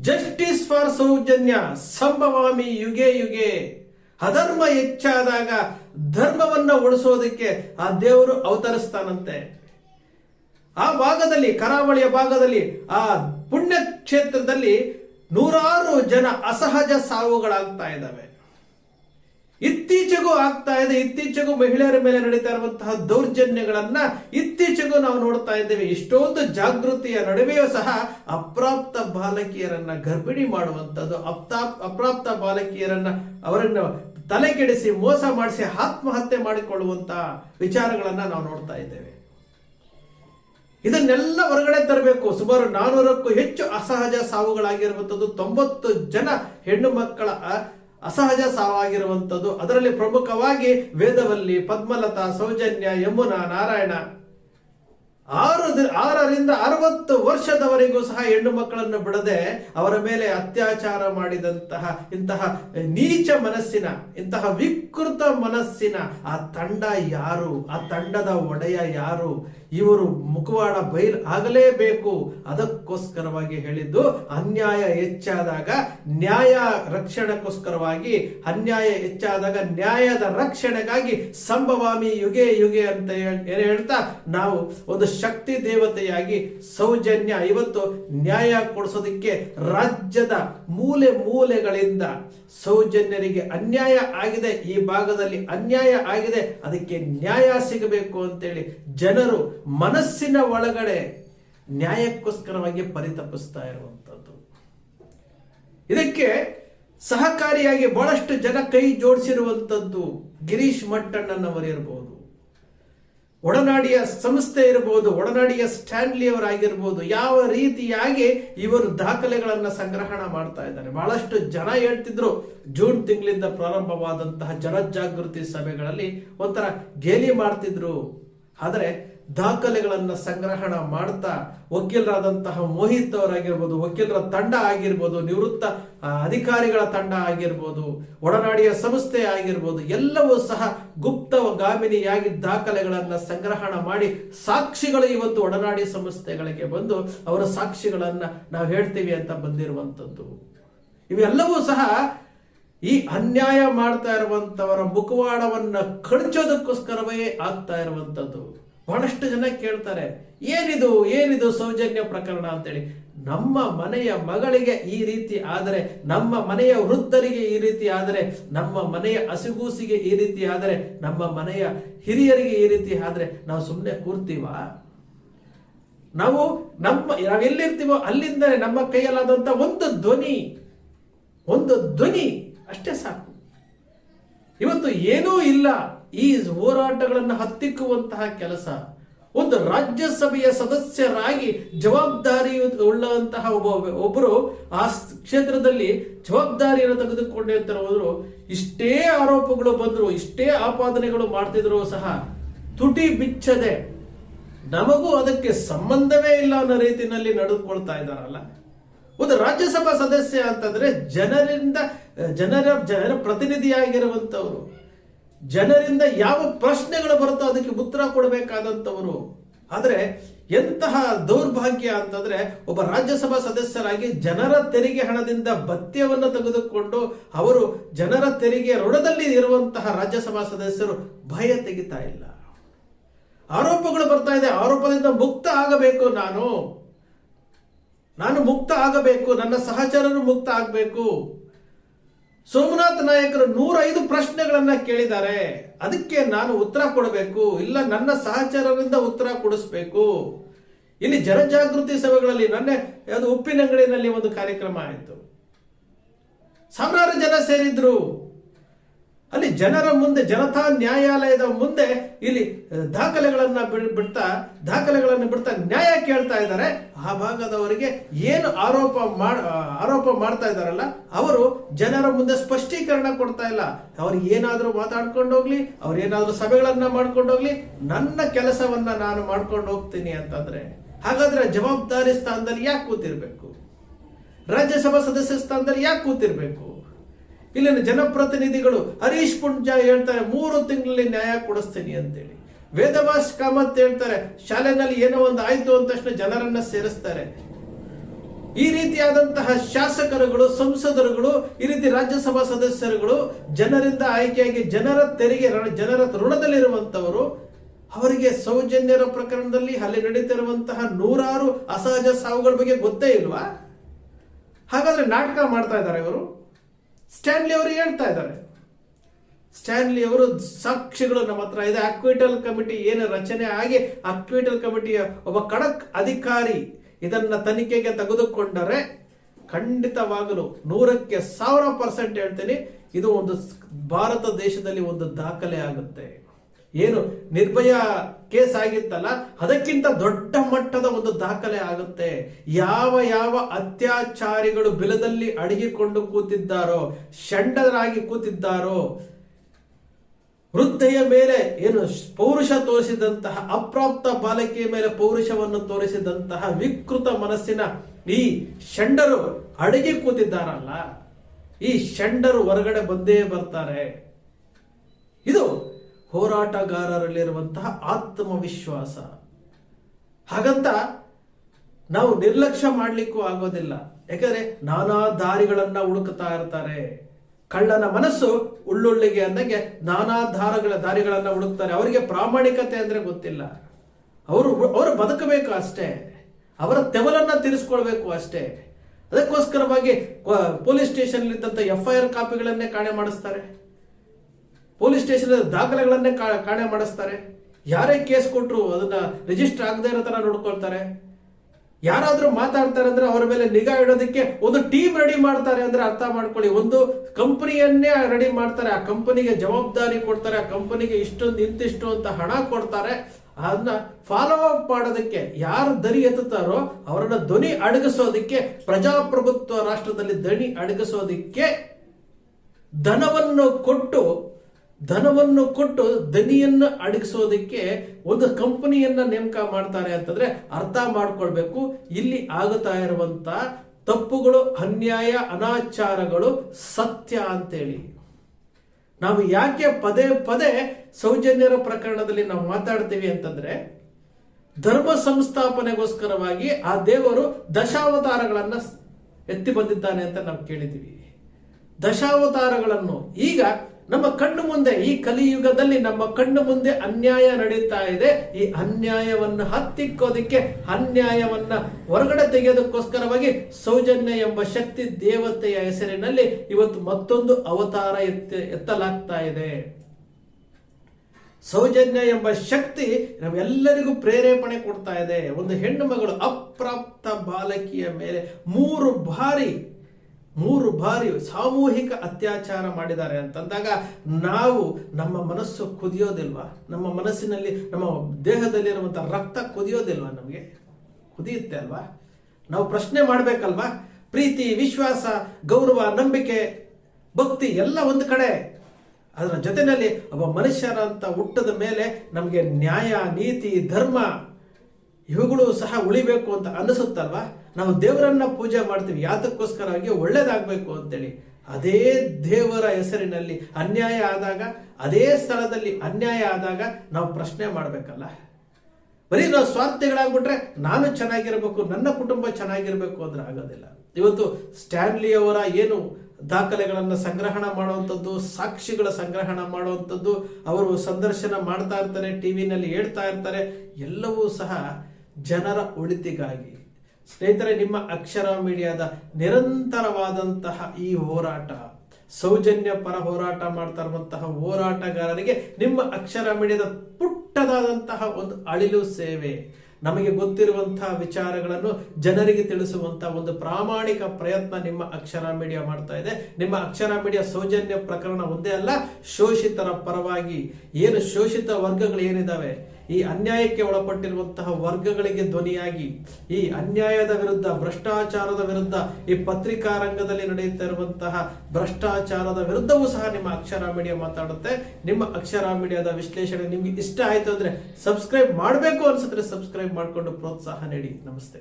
Justice for Soujanya ಸಂಭವಾಮಿ ಯುಗೆ ಯುಗೆ ಅಧರ್ಮ ಹೆಚ್ಚಾದಾಗ ಧರ್ಮವನ್ನ ಉಳಿಸೋದಕ್ಕೆ ಆ ದೇವರು ಅವತರಿಸ್ತಾನಂತೆ. ಆ ಭಾಗದಲ್ಲಿ, ಕರಾವಳಿಯ ಭಾಗದಲ್ಲಿ, ಆ ಪುಣ್ಯ ಕ್ಷೇತ್ರದಲ್ಲಿ ನೂರಾರು ಜನ ಅಸಹಜ ಸಾವುಗಳಾಗ್ತಾ ಇದ್ದಾವೆ. ಇತ್ತೀಚೆಗೂ ಆಗ್ತಾ ಇದೆ, ಇತ್ತೀಚೆಗೂ ಮಹಿಳೆಯರ ಮೇಲೆ ನಡೀತಾ ಇರುವಂತಹ ದೌರ್ಜನ್ಯಗಳನ್ನ ಇತ್ತೀಚೆಗೂ ನಾವು ನೋಡ್ತಾ ಇದ್ದೇವೆ. ಇಷ್ಟೊಂದು ಜಾಗೃತಿಯ ನಡುವೆಯೂ ಸಹ ಅಪ್ರಾಪ್ತ ಬಾಲಕಿಯರನ್ನ ಗರ್ಭಿಣಿ ಮಾಡುವಂಥದ್ದು ಅಪ್ರಾಪ್ತ ಬಾಲಕಿಯರನ್ನ ಅವರನ್ನ ತಲೆ ಕೆಡಿಸಿ ಮೋಸ ಮಾಡಿಸಿ ಆತ್ಮಹತ್ಯೆ ಮಾಡಿಕೊಳ್ಳುವಂತಹ ವಿಚಾರಗಳನ್ನ ನಾವು ನೋಡ್ತಾ ಇದ್ದೇವೆ. ಇದನ್ನೆಲ್ಲ ಹೊರಗಡೆ ತರಬೇಕು. ಸುಮಾರು ನಾನೂರಕ್ಕೂ ಹೆಚ್ಚು ಅಸಹಜ ಸಾವುಗಳಾಗಿರುವಂಥದ್ದು. ತೊಂಬತ್ತು ಜನ ಹೆಣ್ಣು ಮಕ್ಕಳ ಅಸಹಜ ಸಾವಾಗಿರುವಂಥದ್ದು. ಅದರಲ್ಲಿ ಪ್ರಮುಖವಾಗಿ ವೇದವಲ್ಲಿ ಪದ್ಮಲತಾ, ಸೌಜನ್ಯ, ಯಮುನಾ, ನಾರಾಯಣ. ಆರು ಆರರಿಂದ ಅರವತ್ತು ವರ್ಷದವರೆಗೂ ಸಹ ಹೆಣ್ಣು ಮಕ್ಕಳನ್ನು ಬಿಡದೆ ಅವರ ಮೇಲೆ ಅತ್ಯಾಚಾರ ಮಾಡಿದಂತಹ ಇಂತಹ ನೀಚ ಮನಸ್ಸಿನ, ಇಂತಹ ವಿಕೃತ ಮನಸ್ಸಿನ ಆ ತಂಡ ಯಾರು? ಆ ತಂಡದ ಒಡೆಯ ಯಾರು? ಇವರು ಮುಖವಾಡ ಬಯಲು ಆಗಲೇಬೇಕು. ಅದಕ್ಕೋಸ್ಕರವಾಗಿ ಹೇಳಿದ್ದು, ಅನ್ಯಾಯ ಹೆಚ್ಚಾದಾಗ ನ್ಯಾಯ ರಕ್ಷಣೆಗೋಸ್ಕರವಾಗಿ, ಅನ್ಯಾಯ ಹೆಚ್ಚಾದಾಗ ನ್ಯಾಯದ ರಕ್ಷಣೆಗಾಗಿ ಸಂಭವಾಮಿ ಯುಗೆ ಯುಗೆ ಅಂತ ಹೇಳ್ತಾ, ನಾವು ಒಂದು ಶಕ್ತಿ ದೇವತೆಯಾಗಿ ಸೌಜನ್ಯ ಇವತ್ತು ನ್ಯಾಯ ಕೊಡಿಸೋದಕ್ಕೆ ರಾಜ್ಯದ ಮೂಲೆ ಮೂಲೆಗಳಿಂದ ಸೌಜನ್ಯರಿಗೆ ಅನ್ಯಾಯ ಆಗಿದೆ, ಈ ಭಾಗದಲ್ಲಿ ಅನ್ಯಾಯ ಆಗಿದೆ, ಅದಕ್ಕೆ ನ್ಯಾಯ ಸಿಗಬೇಕು ಅಂತೇಳಿ ಜನರು ಮನಸ್ಸಿನ ಒಳಗಡೆ ನ್ಯಾಯಕ್ಕೋಸ್ಕರವಾಗಿ ಪರಿತಪಿಸ್ತಾ ಇರುವಂಥದ್ದು ಇದಕ್ಕೆ ಸಹಕಾರಿಯಾಗಿ ಬಹಳಷ್ಟು ಜನ ಕೈ ಜೋಡಿಸಿರುವಂತದ್ದು ಗಿರೀಶ್ ಮಟ್ಟಣ್ಣನವರು ಇರಬಹುದು ಒಡನಾಡಿಯ ಸಂಸ್ಥೆ ಇರಬಹುದು ಒಡನಾಡಿಯ ಸ್ಟ್ಯಾನ್ಲಿ ಅವರಾಗಿರ್ಬೋದು ಯಾವ ರೀತಿಯಾಗಿ ಇವರು ದಾಖಲೆಗಳನ್ನ ಸಂಗ್ರಹಣ ಮಾಡ್ತಾ ಇದ್ದಾರೆ. ಬಹಳಷ್ಟು ಜನ ಹೇಳ್ತಿದ್ರು, ಜೂನ್ ತಿಂಗಳಿಂದ ಪ್ರಾರಂಭವಾದಂತಹ ಜನಜಾಗೃತಿ ಸಭೆಗಳಲ್ಲಿ ಒಂಥರ ಗೇಲಿ ಮಾಡ್ತಿದ್ರು. ಆದರೆ ದಾಖಲೆಗಳನ್ನ ಸಂಗ್ರಹಣ ಮಾಡ್ತಾ ವಕೀಲರಾದಂತಹ ಮೋಹಿತ್ ಅವರಾಗಿರ್ಬೋದು, ವಕೀಲರ ತಂಡ ಆಗಿರ್ಬೋದು, ನಿವೃತ್ತ ಅಧಿಕಾರಿಗಳ ತಂಡ ಆಗಿರ್ಬೋದು, ಒಡನಾಡಿಯ ಸಂಸ್ಥೆ ಆಗಿರ್ಬೋದು, ಎಲ್ಲವೂ ಸಹ ಗುಪ್ತ ಗಾಮಿನಿಯಾಗಿ ದಾಖಲೆಗಳನ್ನು ಸಂಗ್ರಹಣ ಮಾಡಿ ಸಾಕ್ಷಿಗಳು ಇವತ್ತು ಒಡನಾಡಿ ಸಂಸ್ಥೆಗಳಿಗೆ ಬಂದು ಅವರ ಸಾಕ್ಷಿಗಳನ್ನು ನಾವು ಹೇಳ್ತೀವಿ ಅಂತ ಬಂದಿರುವಂತದ್ದು ಇವೆಲ್ಲವೂ ಸಹ ಈ ಅನ್ಯಾಯ ಮಾಡ್ತಾ ಇರುವಂತವರ ಮುಖವಾಡವನ್ನ ಕಳಚೋದಕ್ಕೋಸ್ಕರವೇ ಆಗ್ತಾ ಇರುವಂತದ್ದು ಬಹಳಷ್ಟು ಜನ ಕೇಳ್ತಾರೆ, ಏನಿದು ಏನಿದು ಸೌಜನ್ಯ ಪ್ರಕರಣ ಅಂತೇಳಿ. ನಮ್ಮ ಮನೆಯ ಮಗಳಿಗೆ ಈ ರೀತಿ ಆದರೆ, ನಮ್ಮ ಮನೆಯ ವೃದ್ಧರಿಗೆ ಈ ರೀತಿ ಆದರೆ, ನಮ್ಮ ಮನೆಯ ಹಸಿಗೂಸಿಗೆ ಈ ರೀತಿ ಆದರೆ, ನಮ್ಮ ಮನೆಯ ಹಿರಿಯರಿಗೆ ಈ ರೀತಿ ಆದರೆ, ನಾವು ಸುಮ್ಮನೆ ಕೂರ್ತೀವ? ನಾವು ನಮ್ಮ ನಾವೆಲ್ಲಿರ್ತೀವೋ ಅಲ್ಲಿಂದಲೇ ನಮ್ಮ ಕೈಯಲ್ಲಾದಂಥ ಒಂದು ಧ್ವನಿ ಒಂದು ಧ್ವನಿ, ಅಷ್ಟೇ ಸಾಕು. ಇವತ್ತು ಏನೂ ಇಲ್ಲ. ಈ ಹೋರಾಟಗಳನ್ನು ಹತ್ತಿಕ್ಕುವಂತಹ ಕೆಲಸ. ಒಂದು ರಾಜ್ಯಸಭೆಯ ಸದಸ್ಯರಾಗಿ ಜವಾಬ್ದಾರಿ ಉಳ್ಳಂತಹ ಒಬ್ಬ ಒಬ್ಬರು ಆ ಕ್ಷೇತ್ರದಲ್ಲಿ ಜವಾಬ್ದಾರಿಯನ್ನು ತೆಗೆದುಕೊಂಡೇ ಹೋದ್ರು ಇಷ್ಟೇ ಆರೋಪಗಳು ಬಂದ್ರು, ಇಷ್ಟೇ ಆಪಾದನೆಗಳು ಮಾಡ್ತಿದ್ರು ಸಹ ತುಟಿ ಬಿಚ್ಚದೆ. ನಮಗೂ ಅದಕ್ಕೆ ಸಂಬಂಧವೇ ಇಲ್ಲ ಅನ್ನೋ ರೀತಿಯಲ್ಲಿ ನಡೆದುಕೊಳ್ತಾ ಇದ್ದಾರಲ್ಲ. ಒಂದು ರಾಜ್ಯಸಭಾ ಸದಸ್ಯ ಅಂತಂದ್ರೆ ಜನರಿಂದ ಜನರ ಜನರ ಪ್ರತಿನಿಧಿಯಾಗಿರುವಂಥವರು. ಜನರಿಂದ ಯಾವ ಪ್ರಶ್ನೆಗಳು ಬರುತ್ತೋ ಅದಕ್ಕೆ ಉತ್ತರ ಕೊಡಬೇಕಾದಂತವರು ಆದರೆ ಎಂತಹ ದೌರ್ಭಾಗ್ಯ ಅಂತಂದ್ರೆ ಒಬ್ಬ ರಾಜ್ಯಸಭಾ ಸದಸ್ಯರಾಗಿ ಜನರ ತೆರಿಗೆ ಹಣದಿಂದ ಭತ್ಯವನ್ನು ತೆಗೆದುಕೊಂಡು ಅವರು ಜನರ ತೆರಿಗೆ ಋಣದಲ್ಲಿ ಇರುವಂತಹ ರಾಜ್ಯಸಭಾ ಸದಸ್ಯರು ಭಯ ತೆಗಿತಾ ಇಲ್ಲ. ಆರೋಪಗಳು ಬರ್ತಾ ಇದೆ. ಆರೋಪದಿಂದ ಮುಕ್ತ ಆಗಬೇಕು ನಾನು. ನಾನು ಮುಕ್ತ ಆಗಬೇಕು, ನನ್ನ ಸಹಚರರು ಮುಕ್ತ ಆಗಬೇಕು. ಸೋಮನಾಥ್ ನಾಯಕರು ನೂರೈದು ಪ್ರಶ್ನೆಗಳನ್ನ ಕೇಳಿದ್ದಾರೆ. ಅದಕ್ಕೆ ನಾನು ಉತ್ತರ ಕೊಡಬೇಕು, ಇಲ್ಲ ನನ್ನ ಸಹಚರರಿಂದ ಉತ್ತರ ಕೊಡಿಸ್ಬೇಕು. ಇಲ್ಲಿ ಜನಜಾಗೃತಿ ಸಭೆಗಳಲ್ಲಿ ನನ್ನೆ ಯಾವುದು ಉಪ್ಪಿನಂಗಡಿನಲ್ಲಿ ಒಂದು ಕಾರ್ಯಕ್ರಮ ಆಯಿತು. ಸಾವಿರಾರು ಜನ ಸೇರಿದ್ರು. ಅಲ್ಲಿ ಜನರ ಮುಂದೆ, ಜನತಾ ನ್ಯಾಯಾಲಯದ ಮುಂದೆ ಇಲ್ಲಿ ದಾಖಲೆಗಳನ್ನ ಬಿಡ್- ಬಿಡ್ತಾ, ದಾಖಲೆಗಳನ್ನು ಬಿಡ್ತಾ ನ್ಯಾಯ ಕೇಳ್ತಾ ಇದ್ದಾರೆ. ಆ ಭಾಗದವರಿಗೆ ಏನು ಆರೋಪ ಮಾಡ ಆರೋಪ ಮಾಡ್ತಾ ಇದ್ದಾರಲ್ಲ, ಅವರು ಜನರ ಮುಂದೆ ಸ್ಪಷ್ಟೀಕರಣ ಕೊಡ್ತಾ ಇಲ್ಲ. ಅವ್ರು ಏನಾದರೂ ಮಾತಾಡ್ಕೊಂಡು ಹೋಗ್ಲಿ, ಅವ್ರು ಏನಾದ್ರೂ ಸಭೆಗಳನ್ನ ಮಾಡ್ಕೊಂಡು ಹೋಗ್ಲಿ, ನನ್ನ ಕೆಲಸವನ್ನ ನಾನು ಮಾಡ್ಕೊಂಡು ಹೋಗ್ತೀನಿ ಅಂತಂದ್ರೆ, ಹಾಗಾದ್ರೆ ಜವಾಬ್ದಾರಿ ಸ್ಥಾನದಲ್ಲಿ ಯಾಕೆ ಕೂತಿರ್ಬೇಕು? ರಾಜ್ಯಸಭಾ ಸದಸ್ಯ ಸ್ಥಾನದಲ್ಲಿ ಯಾಕೆ ಕೂತಿರ್ಬೇಕು? ಇಲ್ಲಿನ ಜನಪ್ರತಿನಿಧಿಗಳು ಹರೀಶ್ ಪುಂಜಾ ಹೇಳ್ತಾರೆ, ಮೂರು ತಿಂಗಳಲ್ಲಿ ನ್ಯಾಯ ಕೊಡಿಸ್ತೀನಿ ಅಂತೇಳಿ. ವೇದವಾಸ್ ಕಾಮತ್ ಹೇಳ್ತಾರೆ, ಶಾಲೆನಲ್ಲಿ ಏನೋ ಒಂದು ಆಯ್ತು ಅಂದ ತಕ್ಷಣ ಜನರನ್ನ ಸೇರಿಸ್ತಾರೆ. ಈ ರೀತಿಯಾದಂತಹ ಶಾಸಕರುಗಳು, ಸಂಸದರುಗಳು, ಈ ರೀತಿ ರಾಜ್ಯಸಭಾ ಸದಸ್ಯರುಗಳು, ಜನರಿಂದ ಆಯ್ಕೆಯಾಗಿ ಜನರ ತೆರಿಗೆ, ಜನರ ಋಣದಲ್ಲಿರುವಂತವರು ಅವರಿಗೆ ಸೌಜನ್ಯರ ಪ್ರಕರಣದಲ್ಲಿ ಅಲ್ಲಿ ನಡೀತಿರುವಂತಹ ನೂರಾರು ಅಸಹಜ ಸಾವುಗಳ ಬಗ್ಗೆ ಗೊತ್ತೇ ಇಲ್ವಾ? ಹಾಗಾದ್ರೆ ನಾಟಕ ಮಾಡ್ತಾ ಇದ್ದಾರೆ ಇವರು. ಸ್ಟ್ಯಾನ್ಲಿ ಅವರು ಹೇಳ್ತಾ ಇದ್ದಾರೆ. ಸ್ಟ್ಯಾನ್ಲಿ ಅವರು ಸಾಕ್ಷಿಗಳು ನಮ್ಮ ಹತ್ರ ಇದೆ. ಅಕ್ವಿಟಲ್ ಕಮಿಟಿ ಏನು ರಚನೆ ಆಗಿ ಅಕ್ವಿಟಲ್ ಕಮಿಟಿಯ ಒಬ್ಬ ಖಡಕ್ ಅಧಿಕಾರಿ ಇದನ್ನ ತನಿಖೆಗೆ ತೆಗೆದುಕೊಂಡರೆ ಖಂಡಿತವಾಗಲು ನೂರಕ್ಕೆ ಸಾವಿರ ಪರ್ಸೆಂಟ್ ಹೇಳ್ತೀನಿ, ಇದು ಒಂದು ಭಾರತ ದೇಶದಲ್ಲಿ ಒಂದು ದಾಖಲೆ ಆಗುತ್ತೆ. ಏನು ನಿರ್ಭಯ ಕೇಸ್ ಆಗಿತ್ತಲ್ಲ, ಅದಕ್ಕಿಂತ ದೊಡ್ಡ ಮಟ್ಟದ ಒಂದು ದಾಖಲೆ ಆಗುತ್ತೆ. ಯಾವ ಯಾವ ಅತ್ಯಾಚಾರಿಗಳು ಬಿಲದಲ್ಲಿ ಅಡಗಿಕೊಂಡು ಕೂತಿದ್ದಾರೋ, ಷಂಡರಾಗಿ ಕೂತಿದ್ದಾರೋ, ವೃದ್ಧೆಯ ಮೇಲೆ ಏನು ಪೌರುಷ ತೋರಿಸಿದಂತಹ, ಅಪ್ರಾಪ್ತ ಬಾಲಕಿಯ ಮೇಲೆ ಪೌರುಷವನ್ನು ತೋರಿಸಿದಂತಹ ವಿಕೃತ ಮನಸ್ಸಿನ ಈ ಷಂಡರು ಅಡಗಿ ಕೂತಿದ್ದಾರಲ್ಲ, ಈ ಷಂಡರು ಹೊರಗಡೆ ಬಂದೇ ಬರ್ತಾರೆ. ಇದು ಹೋರಾಟಗಾರರಲ್ಲಿರುವಂತಹ ಆತ್ಮವಿಶ್ವಾಸ. ಹಾಗಂತ ನಾವು ನಿರ್ಲಕ್ಷ್ಯ ಮಾಡಲಿಕ್ಕೂ ಆಗೋದಿಲ್ಲ. ಯಾಕಂದ್ರೆ ನಾನಾ ದಾರಿಗಳನ್ನ ಹುಡುಕ್ತಾ ಇರ್ತಾರೆ. ಕಳ್ಳನ ಮನಸ್ಸು ಉಳ್ಳುಳ್ಳಿಗೆ ಅಂದಂಗೆ ನಾನಾ ದಾರಗಳ ದಾರಿಗಳನ್ನ ಹುಡುಕ್ತಾರೆ. ಅವರಿಗೆ ಪ್ರಾಮಾಣಿಕತೆ ಅಂದ್ರೆ ಗೊತ್ತಿಲ್ಲ. ಅವರು ಅವರು ಬದುಕಬೇಕು ಅಷ್ಟೇ. ಅವರ ತೆವಲನ್ನ ತೀರಿಸ್ಕೊಳ್ಬೇಕು ಅಷ್ಟೇ. ಅದಕ್ಕೋಸ್ಕರವಾಗಿ ಪೊಲೀಸ್ ಸ್ಟೇಷನ್ ಇದ್ದಂತ ಎಫ್ ಐ ಆರ್ ಕಾಪಿಗಳನ್ನೇ ಕಾಣೆ ಮಾಡಿಸ್ತಾರೆ. ಪೊಲೀಸ್ ಸ್ಟೇಷನ್ ದಾಖಲೆಗಳನ್ನೇ ಕಾಣೆ ಮಾಡಿಸ್ತಾರೆ. ಯಾರೇ ಕೇಸ್ ಕೊಟ್ಟರು ಅದನ್ನ ರಿಜಿಸ್ಟರ್ ಆಗದೆ ಇರೋ ಥರ ನೋಡ್ಕೊಳ್ತಾರೆ. ಯಾರಾದರೂ ಮಾತಾಡ್ತಾರೆ ಅಂದ್ರೆ ಅವರ ಮೇಲೆ ನಿಗಾ ಇಡೋದಕ್ಕೆ ಒಂದು ಟೀಮ್ ರೆಡಿ ಮಾಡ್ತಾರೆ ಅಂದ್ರೆ ಅರ್ಥ ಮಾಡ್ಕೊಳ್ಳಿ. ಒಂದು ಕಂಪನಿಯನ್ನೇ ರೆಡಿ ಮಾಡ್ತಾರೆ. ಆ ಕಂಪನಿಗೆ ಜವಾಬ್ದಾರಿ ಕೊಡ್ತಾರೆ. ಆ ಕಂಪನಿಗೆ ಇಷ್ಟೊಂದು ಇಂತಿಷ್ಟು ಅಂತ ಹಣ ಕೊಡ್ತಾರೆ. ಅದನ್ನ ಫಾಲೋ ಅಪ್ ಮಾಡೋದಕ್ಕೆ ಯಾರು ದರಿ ಎತ್ತುತ್ತಾರೋ ಅವರನ್ನ ಧ್ವನಿ ಅಡಗಿಸೋದಕ್ಕೆ, ಪ್ರಜಾಪ್ರಭುತ್ವ ರಾಷ್ಟ್ರದಲ್ಲಿ ದನಿ ಅಡಗಿಸೋದಕ್ಕೆ ಧನವನ್ನು ಕೊಟ್ಟು ಧನವನ್ನು ಕೊಟ್ಟು ದನಿಯನ್ನು ಅಡಗಿಸೋದಕ್ಕೆ ಒಂದು ಕಂಪನಿಯನ್ನ ನೇಮಕ ಮಾಡ್ತಾರೆ ಅಂತಂದ್ರೆ ಅರ್ಥ ಮಾಡ್ಕೊಳ್ಬೇಕು. ಇಲ್ಲಿ ಆಗುತ್ತಾ ಇರುವಂತ ತಪ್ಪುಗಳು, ಅನ್ಯಾಯ, ಅನಾಚಾರಗಳು ಸತ್ಯ ಅಂತೇಳಿ. ನಾವು ಯಾಕೆ ಪದೇ ಪದೇ ಸೌಜನ್ಯರ ಪ್ರಕರಣದಲ್ಲಿ ನಾವು ಮಾತಾಡ್ತೀವಿ ಅಂತಂದ್ರೆ, ಧರ್ಮ ಸಂಸ್ಥಾಪನೆಗೋಸ್ಕರವಾಗಿ ಆ ದೇವರು ದಶಾವತಾರಗಳನ್ನ ಎತ್ತಿ ಬಂದಿದ್ದಾನೆ ಅಂತ ನಾವು ಕೇಳಿದ್ದೀವಿ. ದಶಾವತಾರಗಳನ್ನು ಈಗ ನಮ್ಮ ಕಣ್ಣು ಮುಂದೆ, ಈ ಕಲಿಯುಗದಲ್ಲಿ ನಮ್ಮ ಕಣ್ಣು ಮುಂದೆ ಅನ್ಯಾಯ ನಡೀತಾ ಇದೆ. ಈ ಅನ್ಯಾಯವನ್ನು ಹತ್ತಿಕ್ಕೋದಕ್ಕೆ, ಅನ್ಯಾಯವನ್ನ ಹೊರಗಡೆ ತೆಗೆಯೋದಕ್ಕೋಸ್ಕರವಾಗಿ ಸೌಜನ್ಯ ಎಂಬ ಶಕ್ತಿ ದೇವತೆಯ ಹೆಸರಿನಲ್ಲಿ ಇವತ್ತು ಮತ್ತೊಂದು ಅವತಾರ ಎತ್ತ, ಎತ್ತಲಾಗ್ತಾ ಇದೆ. ಸೌಜನ್ಯ ಎಂಬ ಶಕ್ತಿ ನಾವೆಲ್ಲರಿಗೂ ಪ್ರೇರೇಪಣೆ ಕೊಡ್ತಾ ಇದೆ. ಒಂದು ಹೆಣ್ಣು ಮಗಳು ಅಪ್ರಾಪ್ತ ಬಾಲಕಿಯ ಮೇಲೆ ಮೂರು ಬಾರಿ ಮೂರು ಬಾರಿ ಸಾಮೂಹಿಕ ಅತ್ಯಾಚಾರ ಮಾಡಿದ್ದಾರೆ ಅಂತಂದಾಗ ನಾವು ನಮ್ಮ ಮನಸ್ಸು ಕುದಿಯೋದಿಲ್ವಾ? ನಮ್ಮ ಮನಸ್ಸಿನಲ್ಲಿ, ನಮ್ಮ ದೇಹದಲ್ಲಿರುವಂಥ ರಕ್ತ ಕುದಿಯೋದಿಲ್ವಾ ನಮಗೆ? ಕುದಿಯುತ್ತೆ ಅಲ್ವಾ? ನಾವು ಪ್ರಶ್ನೆ ಮಾಡಬೇಕಲ್ವಾ? ಪ್ರೀತಿ, ವಿಶ್ವಾಸ, ಗೌರವ, ನಂಬಿಕೆ, ಭಕ್ತಿ ಎಲ್ಲ ಒಂದು ಕಡೆ. ಅದರ ಜೊತೆಯಲ್ಲಿ ಒಬ್ಬ ಮನುಷ್ಯರ ಅಂತ ಹುಟ್ಟದ ಮೇಲೆ ನಮಗೆ ನ್ಯಾಯ, ನೀತಿ, ಧರ್ಮ ಇವುಗಳು ಸಹ ಉಳಿಬೇಕು ಅಂತ ಅನಿಸುತ್ತಲ್ವಾ ನಾವು ದೇವರನ್ನ ಪೂಜೆ ಮಾಡ್ತೀವಿ, ಯಾತಕ್ಕೋಸ್ಕರವಾಗಿ ಒಳ್ಳೇದಾಗಬೇಕು ಅಂತೇಳಿ. ಅದೇ ದೇವರ ಹೆಸರಿನಲ್ಲಿ ಅನ್ಯಾಯ ಆದಾಗ, ಅದೇ ಸ್ಥಳದಲ್ಲಿ ಅನ್ಯಾಯ ಆದಾಗ ನಾವು ಪ್ರಶ್ನೆ ಮಾಡಬೇಕಲ್ಲ. ಬರೀ ನಾವು ಸ್ವಾರ್ಥಿಗಳಾಗ್ಬಿಟ್ರೆ ನಾನು ಚೆನ್ನಾಗಿರಬೇಕು, ನನ್ನ ಕುಟುಂಬ ಚೆನ್ನಾಗಿರಬೇಕು ಅಂದ್ರೆ ಆಗೋದಿಲ್ಲ. ಇವತ್ತು ಸ್ಟ್ಯಾನ್ಲಿ ಅವರ ಏನು ದಾಖಲೆಗಳನ್ನು ಸಂಗ್ರಹಣ ಮಾಡುವಂಥದ್ದು, ಸಾಕ್ಷಿಗಳ ಸಂಗ್ರಹಣ ಮಾಡುವಂಥದ್ದು, ಅವರು ಸಂದರ್ಶನ ಮಾಡ್ತಾ ಇರ್ತಾರೆ, ಟಿವಿನಲ್ಲಿ ಹೇಳ್ತಾ ಇರ್ತಾರೆ, ಎಲ್ಲವೂ ಸಹ ಜನರ ಒಳಿತಿಗಾಗಿ ಸ್ನೇಹಿತರೆ, ನಿಮ್ಮ ಅಕ್ಷರ ಮೀಡಿಯಾದ ನಿರಂತರವಾದಂತಹ ಈ ಹೋರಾಟ, ಸೌಜನ್ಯ ಪರ ಹೋರಾಟ ಮಾಡ್ತಾ ಇರುವಂತಹ ಹೋರಾಟಗಾರರಿಗೆ ನಿಮ್ಮ ಅಕ್ಷರ ಮೀಡಿಯಾದ ಪುಟ್ಟದಾದಂತಹ ಒಂದು ಅಳಿಲು ಸೇವೆ. ನಮಗೆ ಗೊತ್ತಿರುವಂತಹ ವಿಚಾರಗಳನ್ನು ಜನರಿಗೆ ತಿಳಿಸುವಂತಹ ಒಂದು ಪ್ರಾಮಾಣಿಕ ಪ್ರಯತ್ನ ನಿಮ್ಮ ಅಕ್ಷರ ಮೀಡಿಯಾ ಮಾಡ್ತಾ ಇದೆ. ನಿಮ್ಮ ಅಕ್ಷರ ಮೀಡಿಯಾ ಸೌಜನ್ಯ ಪ್ರಕರಣ ಒಂದೇ ಅಲ್ಲ, ಶೋಷಿತರ ಪರವಾಗಿ. ಏನು ಶೋಷಿತ ವರ್ಗಗಳು ಏನಿದಾವೆ ಈ ಅನ್ಯಾಯಕ್ಕೆ ಒಳಪಟ್ಟಿರುವಂತಹ ವರ್ಗಗಳಿಗೆ ಧ್ವನಿಯಾಗಿ, ಈ ಅನ್ಯಾಯದ ವಿರುದ್ಧ, ಭ್ರಷ್ಟಾಚಾರದ ವಿರುದ್ಧ, ಈ ಪತ್ರಿಕಾ ರಂಗದಲ್ಲಿ ನಡೆಯುತ್ತಾ ಇರುವಂತಹ ಭ್ರಷ್ಟಾಚಾರದ ವಿರುದ್ಧವೂ ಸಹ ನಿಮ್ಮ ಅಕ್ಷರ ಮೀಡಿಯಾ ಮಾತಾಡುತ್ತೆ. ನಿಮ್ಮ ಅಕ್ಷರ ಮೀಡಿಯಾದ ವಿಶ್ಲೇಷಣೆ ನಿಮ್ಗೆ ಇಷ್ಟ ಆಯ್ತು ಅಂದ್ರೆ ಸಬ್ಸ್ಕ್ರೈಬ್ ಮಾಡಬೇಕು ಅನ್ಸಿದ್ರೆ ಸಬ್ಸ್ಕ್ರೈಬ್ ಮಾಡಿಕೊಂಡು ಪ್ರೋತ್ಸಾಹ ನೀಡಿ. ನಮಸ್ತೆ.